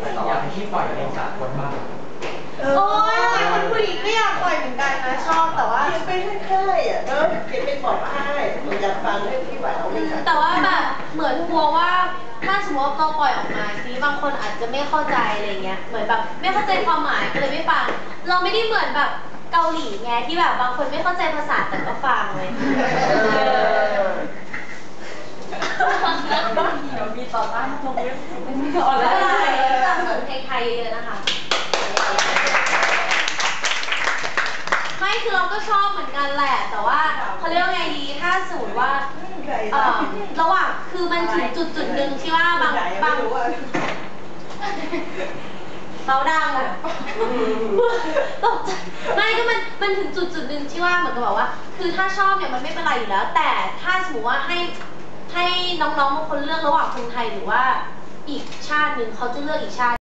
แต่อยากให้พี่ปล่อยเพลงสากลบ้างโอ้ยคนผู้หญิงก็อยากปล่อยเหมือนกันนะชอบแต่ว่าเขียนไปให้ค่ายอะเนอะเขียนไปบอกค่ายอยากฟังให้พี่หวานเอาไม่ค่ะแต่ว่าแบบเหมือนกลัวว่าถ้าสมมติว่าเราปล่อยออกมาทีบางคนอาจจะไม่เข้าใจอะไรเงี้ยเหมือนแบบไม่เข้าใจความหมายก็เลยไม่ฟัง เราไม่ได้เหมือนแบบเกาหลีไงที่แบบบางคนไม่เข้าใจภาษาแต่ก็ฟังเลย มี ต่อต้านลงเว็บออนไลน์สนับสนุนเพลงไทยเยอะนะคะ ไม่คือเราก็ชอบเหมือนกันแหละ แต่ว่าเขาเรียกว่าไงดี ถ้าสมมติว่าเอ่อระหว่างคือมันถึงจุดจุดหนึ่งที่ว่าบางบางเขาดังอะตกใจไม่ก็มันมันถึงจุดจุดหนึ่งที่ว่าเหมือนกับแบบว่า คือถ้าชอบเนี่ยมันไม่เป็นไรอยู่แล้ว แต่ถ้าสมมติว่าให้ ให้น้องๆบางคนเลือกระหว่างคนไทยหรือว่าอีกชาติหนึ่งเขาจะเลือกอีกชาติ